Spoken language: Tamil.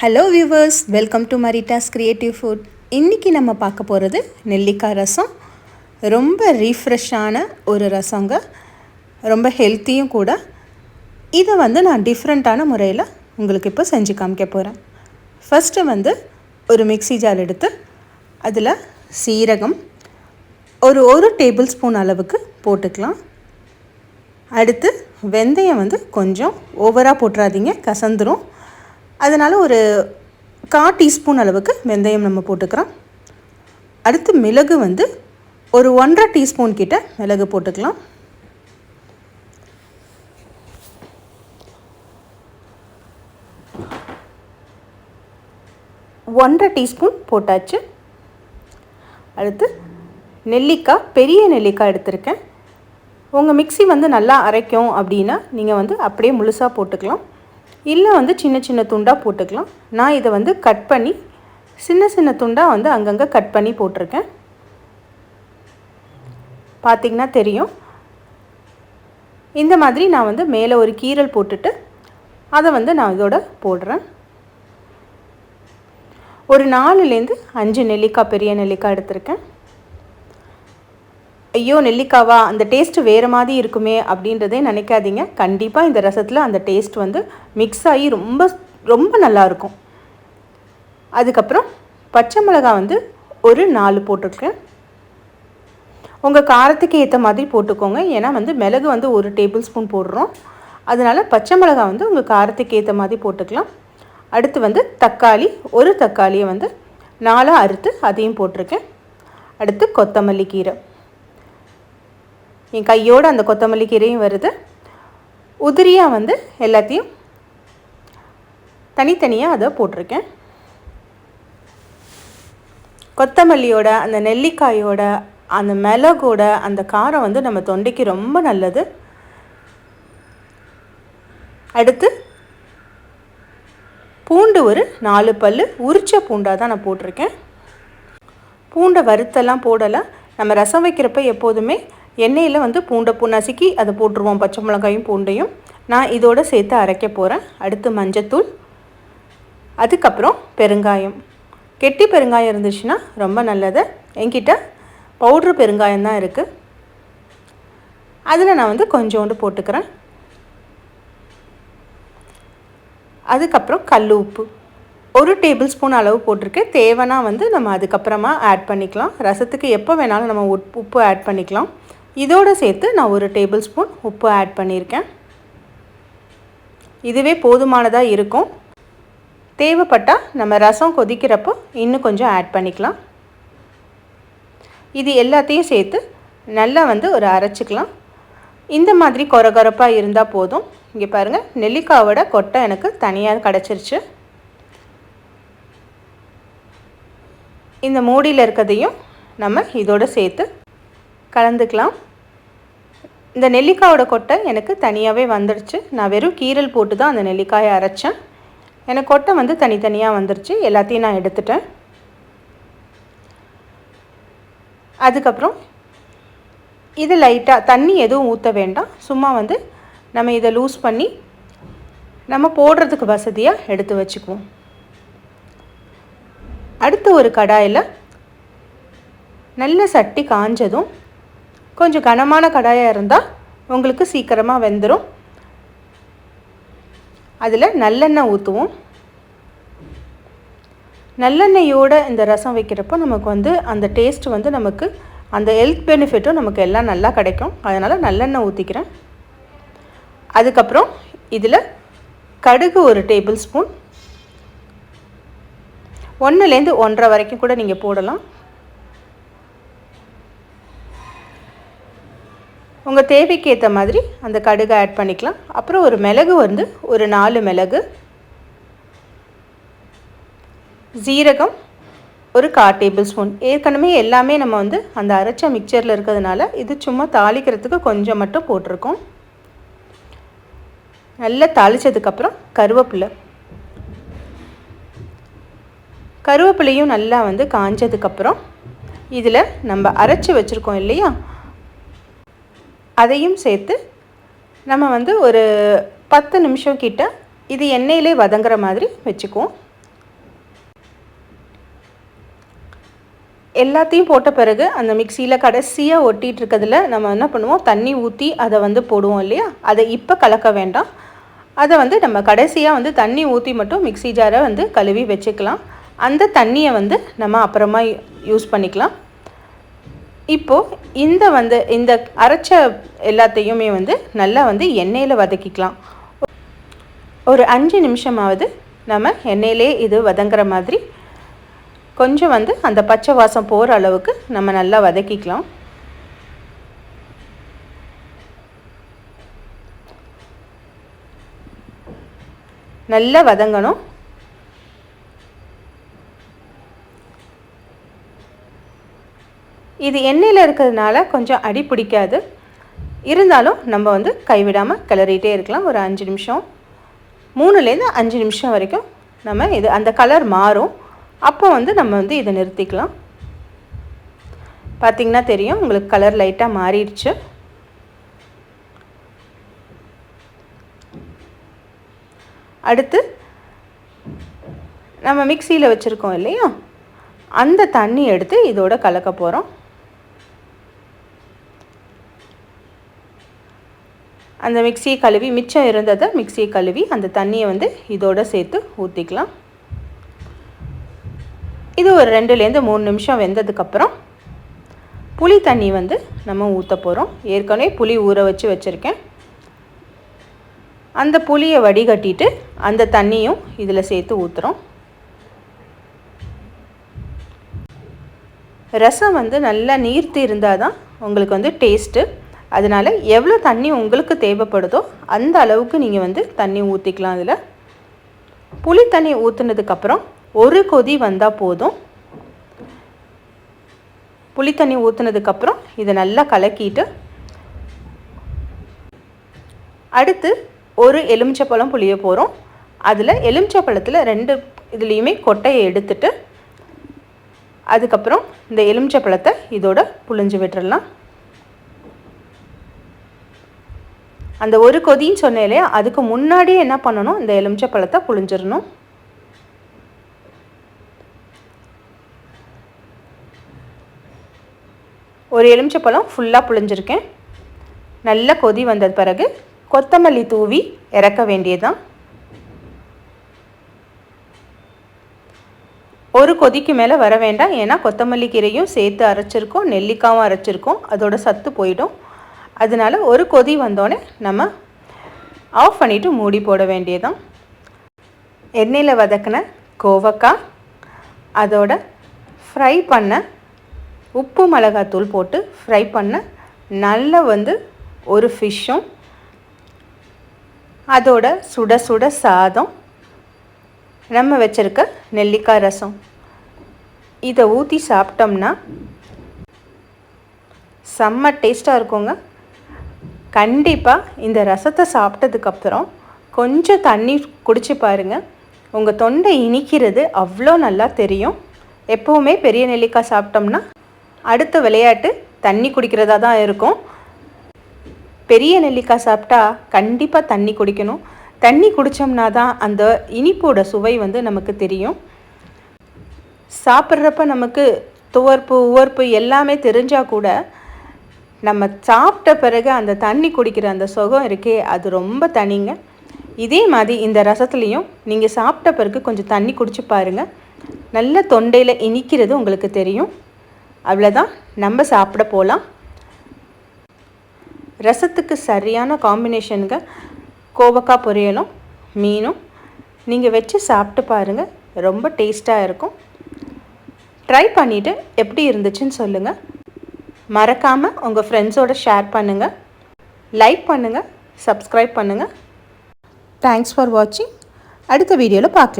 Hello viewers welcome to Marita's creative food இன்றைக்கி நம்ம பார்க்க போகிறது நெல்லிக்காய் ரசம். ரொம்ப ரீஃப்ரெஷ்ஷான ஒரு ரசங்க. ரொம்ப ஹெல்த்தியும் கூட. இதை வந்து நான் டிஃப்ரெண்ட்டான முறையில் உங்களுக்கு இப்போ செஞ்சு காமிக்க போகிறேன் ஃபஸ்ட்டு வந்து ஒரு மிக்ஸி ஜார் எடுத்து அதில் சீரகம் ஒரு ஒரு டேபிள் ஸ்பூன் அளவுக்கு போட்டுக்கலாம். அடுத்து வெந்தயம் வந்து கொஞ்சம் ஓவராக போட்டுறாதீங்க கசந்துரும். அதனால் ஒரு கா டீஸ்பூன் அளவுக்கு வெந்தயம் நம்ம போட்டுக்கிறோம். அடுத்து மிளகு வந்து ஒரு ஒன்றரை டீஸ்பூன் கிட்ட மிளகு போட்டுக்கலாம். ஒன்றரை டீஸ்பூன் போட்டாச்சு. அடுத்து நெல்லிக்காய் பெரிய நெல்லிக்காய் எடுத்திருக்கேன். உங்கள் மிக்சி வந்து நல்லா அரைக்கும் அப்படின்னா நீங்கள் வந்து அப்படியே முழுசாக போட்டுக்கலாம். இல்லை வந்து சின்ன சின்ன துண்டாக போட்டுக்கலாம். நான் இதை வந்து கட் பண்ணி சின்ன சின்ன துண்டாக வந்து அங்கங்கே கட் பண்ணி போட்டிருக்கேன். பார்த்திங்கன்னா தெரியும். இந்த மாதிரி நான் வந்து மேலே ஒரு கீரல் போட்டுட்டு அதை வந்து நான் இதோட போடுறேன். ஒரு நாலுலேருந்து அஞ்சு நெல்லிக்காய் பெரிய நெல்லிக்காய் எடுத்திருக்கேன். ஐயோ நெல்லிக்காவா? அந்த டேஸ்ட்டு வேறு மாதிரி இருக்குமே அப்படின்றதே நினைக்காதீங்க. கண்டிப்பாக இந்த ரசத்தில் அந்த டேஸ்ட் வந்து மிக்ஸ் ஆகி ரொம்ப ரொம்ப நல்லாயிருக்கும் அதுக்கப்புறம் பச்சை மிளகா வந்து ஒரு நாலு போட்டிருக்கேன். உங்கள் காரத்துக்கு ஏற்ற மாதிரி போட்டுக்கோங்க. ஏன்னா வந்து மிளகு வந்து ஒரு டேபிள் ஸ்பூன் போடுறோம். அதனால் பச்சை மிளகா வந்து உங்கள் காரத்துக்கு ஏற்ற மாதிரி போட்டுக்கலாம். அடுத்து வந்து தக்காளி ஒரு தக்காளியை வந்து நாலாக அறுத்து அதையும் போட்டிருக்கேன். அடுத்து கொத்தமல்லி கீரை. என் கையோடு அந்த கொத்தமல்லி கீரையும் வருது. உதிரியாக வந்து எல்லாத்தையும் தனித்தனியாக அதை போட்டிருக்கேன். கொத்தமல்லியோட அந்த நெல்லிக்காயோட அந்த மிளகோட அந்த காரம் வந்து நம்ம தொண்டைக்கு ரொம்ப நல்லது. அடுத்து பூண்டு ஒரு நாலு பல் உரிச்ச பூண்டாக தான் நான் போட்டிருக்கேன். பூண்டை வறுத்தெல்லாம் போடலை. நம்ம ரசம் வைக்கிறப்ப எப்போதுமே எண்ணெயில் வந்து பூண்டை பூ நசுக்கி அதை போட்டுருவோம். பச்சை மிளகாயும் பூண்டையும். நான் இதோடு சேர்த்து அரைக்க போகிறேன் அடுத்து மஞ்சத்தூள் அதுக்கப்புறம் பெருங்காயம். கெட்டி பெருங்காயம் இருந்துச்சுன்னா ரொம்ப நல்லது. என்கிட்ட பவுட்ரு பெருங்காயம் தான் இருக்குது அதில் நான் வந்து கொஞ்சோண்டு போட்டுக்கிறேன். அதுக்கப்புறம் கல் உப்பு. ஒரு டேபிள் ஸ்பூன் அளவு போட்டிருக்கேன். தேவைன்னா வந்து நம்ம அதுக்கப்புறமா ஆட் பண்ணிக்கலாம். ரசத்துக்கு எப்போ வேணாலும் நம்ம உப்பு ஆட் பண்ணிக்கலாம். இதோடு சேர்த்து நான் ஒரு டேபிள் ஸ்பூன் உப்பு ஆட் பண்ணியிருக்கேன். இதுவே போதுமானதாக இருக்கும். தேவைப்பட்டால் நம்ம ரசம் கொதிக்கிறப்போ இன்னும் கொஞ்சம் ஆட் பண்ணிக்கலாம். இது எல்லாத்தையும் சேர்த்து நல்லா வந்து ஒரு அரைச்சிக்கலாம். இந்த மாதிரி கொரகொரப்பாக இருந்தால் போதும். இங்கே பாருங்கள் நெல்லிக்காவோட கொட்டை எனக்கு தனியாக கிடச்சிருச்சு. இந்த மூடியில் இருக்கிறதையும் நம்ம இதோடு சேர்த்து கலந்துக்கலாம். இந்த நெல்லிக்காயோட கொட்டை எனக்கு தனியாகவே வந்துடுச்சு நான் வெறும் கீரல் போட்டு தான் அந்த நெல்லிக்காயை அரைச்சேன். எனக்கு கொட்டை வந்து தனித்தனியாக வந்துடுச்சு எல்லாத்தையும் நான் எடுத்துட்டேன். அதுக்கப்புறம் இது லைட்டாக தண்ணி எதுவும் ஊற்ற வேண்டாம். சும்மா வந்து நம்ம இதை லூஸ் பண்ணி நம்ம போடுறதுக்கு வசதியாக எடுத்து வச்சுக்குவோம். அடுத்து ஒரு கடாயில் நல்ல சட்டி காஞ்சதும் கொஞ்சம் கனமான கடாயாக இருந்தால் உங்களுக்கு சீக்கிரமாக வெந்துடும் அதில் நல்லெண்ணெய் ஊற்றுவோம் நல்லெண்ணெயோடு இந்த ரசம் வைக்கிறப்போ நமக்கு வந்து அந்த டேஸ்ட் வந்து நமக்கு அந்த ஹெல்த் பெனிஃபிட்டும் நமக்கு எல்லாம் நல்லா கிடைக்கும். அதனால் நல்லெண்ணெய் ஊற்றிக்கிறேன் அதுக்கப்புறம் இதில் கடுகு ஒரு டேபிள் ஸ்பூன் ஒன்றுலேருந்து ஒன்றரை வரைக்கும் கூட நீங்கள் போடலாம். உங்கள் தேவைக்கு ஏற்ற மாதிரி அந்த கடுகை ஆட் பண்ணிக்கலாம். அப்புறம் ஒரு மிளகு வந்து ஒரு நாலு மிளகு ஜீரகம் ஒரு கா டேபிள் ஸ்பூன் ஏற்கனவே எல்லாமே நம்ம வந்து அந்த அரைச்ச மிக்சரில் இருக்கிறதுனால இது சும்மா தாளிக்கிறதுக்கு கொஞ்சம் மட்டும் போட்டிருக்கோம். நல்லா தாளித்ததுக்கப்புறம் கருவேப்பிலை. கருவேப்பிலையும் நல்லா வந்து காஞ்சதுக்கப்புறம் இதில் நம்ம அரைச்சி வச்சுருக்கோம் இல்லையா? அதையும் சேர்த்து நம்ம வந்து ஒரு பத்து நிமிஷம் கிட்ட இது எண்ணெயிலே வதங்குற மாதிரி வச்சுக்குவோம். எல்லாத்தையும் போட்ட பிறகு அந்த மிக்சியில் கடைசியாக ஒட்டிகிட்டு இருக்கிறதுல நம்ம என்ன பண்ணுவோம்? தண்ணி ஊற்றி அதை வந்து போடுவோம் இல்லையா? அதை இப்போ கலக்க வேண்டாம். அதை வந்து நம்ம கடைசியாக வந்து தண்ணி ஊற்றி மட்டும் மிக்சி ஜாரை வந்து கழுவி வச்சுக்கலாம். அந்த தண்ணியை வந்து நம்ம அப்புறமா யூஸ் பண்ணிக்கலாம். இப்போது இந்த வந்து இந்த அரைச்ச எல்லாத்தையுமே வந்து நல்லா வந்து எண்ணெயில் வதக்கிக்கலாம். ஒரு அஞ்சு நிமிஷமாவது நம்ம எண்ணெயிலே இது வதங்குற மாதிரி கொஞ்சம் வந்து அந்த பச்சை வாசம் போகிற அளவுக்கு நம்ம நல்லா வதக்கிக்கலாம். நல்லா வதங்கணும். இது எண்ணெயில் இருக்கிறதுனால கொஞ்சம் அடி பிடிக்காது. இருந்தாலும் நம்ம வந்து கைவிடாமல் கிளறிட்டே இருக்கலாம். ஒரு அஞ்சு நிமிஷம் மூணுலேருந்து அஞ்சு நிமிஷம் வரைக்கும் நம்ம இது அந்த கலர் மாறும். அப்போ வந்து நம்ம வந்து இதை நிறுத்திக்கலாம். பார்த்திங்கன்னா தெரியும் உங்களுக்கு கலர் லைட்டாக மாறிடுச்சு. அடுத்து நம்ம மிக்சியில் வச்சுருக்கோம் இல்லையா? அந்த தண்ணி எடுத்து இதோட கலக்க போகிறோம் அந்த மிக்சியை கழுவி மிச்சம் இருந்ததை மிக்சியை கழுவி அந்த தண்ணியை வந்து இதோடு சேர்த்து ஊற்றிக்கலாம் இது ஒரு ரெண்டுலேருந்து மூணு நிமிஷம் வெந்ததுக்கப்புறம் புளி தண்ணி வந்து நம்ம ஊற்ற போகிறோம் ஏற்கனவே புளி ஊற வச்சு வச்சுருக்கேன். அந்த புளியை வடிகட்டிட்டு அந்த தண்ணியும் இதில் சேர்த்து ஊற்றுறோம் ரசம் வந்து நல்லா நீர்த்து இருந்தால் தான் உங்களுக்கு வந்து டேஸ்ட்டு அதனால் எவ்வளோ தண்ணி உங்களுக்கு தேவைப்படுதோ அந்த அளவுக்கு நீங்கள் வந்து தண்ணி ஊற்றிக்கலாம் அதில். புளி தண்ணி ஊற்றுனதுக்கப்புறம் ஒரு கொதி வந்தால் போதும். புளி தண்ணி ஊற்றுனதுக்கப்புறம் இதை நல்லா கலக்கிட்டு அடுத்து ஒரு எலுமிச்சப்பழம் புளிய போகிறோம் அதில் எலுமிச்சப்பழத்தில் ரெண்டு இதுலேயுமே கொட்டையை எடுத்துட்டு அதுக்கப்புறம் இந்த எலுமிச்சப்பழத்தை இதோட புழிஞ்சு விட்டுறலாம். அந்த ஒரு கொதின்னு சொன்னேன் இல்லையா அதுக்கு முன்னாடியே என்ன பண்ணணும்? இந்த எலுமிச்சை பழத்தை புழிஞ்சிடணும். ஒரு எலுமிச்சை பழம் ஃபுல்லாக புழிஞ்சிருக்கேன். நல்ல கொதி வந்த பிறகு கொத்தமல்லி தூவி இறக்க வேண்டியதுதான். ஒரு கொதிக்கு மேலே வர வேண்டாம். ஏன்னா கொத்தமல்லி கீரையும் சேர்த்து அரைச்சிருக்கோம் நெல்லிக்காவும் அரைச்சிருக்கோம். அதோட சத்து போயிடும். அதனால் ஒரு கொதி வந்தோடனே நம்ம ஆஃப் பண்ணிவிட்டு மூடி போட வேண்டியதான் எண்ணெயில் வதக்கின கோவக்காய் அதோட ஃப்ரை பண்ண உப்பு மிளகாத்தூள் போட்டு ஃப்ரை பண்ண நல்ல வந்து ஒரு ஃபிஷ்ஷும் அதோட சுட சுட சாதம் நம்ம வச்சுருக்க நெல்லிக்காய் ரசம். இதை ஊற்றி சாப்பிட்டோம்னா செம்ம டேஸ்ட்டாக இருக்குங்க. கண்டிப்பாக இந்த ரசத்தை சாப்பிட்டதுக்கப்புறம் கொஞ்சம் தண்ணி குடிச்சு பாருங்கள் உங்கள் தொண்டை இனிக்கிறது அவ்வளோ நல்லா தெரியும். எப்போவுமே பெரிய நெல்லிக்காய் சாப்பிட்டோம்னா அடுத்த விளையாட்டு தண்ணி குடிக்கிறதா தான் இருக்கும். பெரிய நெல்லிக்காய் சாப்பிட்டா கண்டிப்பாக தண்ணி குடிக்கணும். தண்ணி குடித்தோம்னா தான் அந்த இனிப்போட சுவை வந்து நமக்கு தெரியும். சாப்பிட்றப்ப நமக்கு துவர்ப்பு உவர்ப்பு எல்லாமே தெரிஞ்சால் கூட நம்ம சாப்பிட்ட பிறகு அந்த தண்ணி குடிக்கிற அந்த சுகம் இருக்கே அது ரொம்ப தனிங்க. இதே மாதிரி இந்த ரசத்துலேயும் நீங்கள் சாப்பிட்ட பிறகு கொஞ்சம் தண்ணி குடிச்சு பாருங்கள் நல்ல தொண்டையில் இனிக்கிறது உங்களுக்கு தெரியும். அவ்வளோதான் நம்ம சாப்பிட போகலாம் ரசத்துக்கு சரியான காம்பினேஷனுங்க கோவக்காய் பொரியலும் மீனும் நீங்கள் வச்சு சாப்பிட்டு பாருங்கள் ரொம்ப டேஸ்ட்டாக இருக்கும். ட்ரை பண்ணிவிட்டு எப்படி இருந்துச்சுன்னு சொல்லுங்கள் மறக்காமல் உங்கள் ஃப்ரெண்ட்ஸோடு ஷேர் பண்ணுங்கள் லைக் பண்ணுங்கள் சப்ஸ்கிரைப் பண்ணுங்கள் தேங்க்ஸ் ஃபார் வாட்சிங் அடுத்த வீடியோவில் பார்க்கலாம்.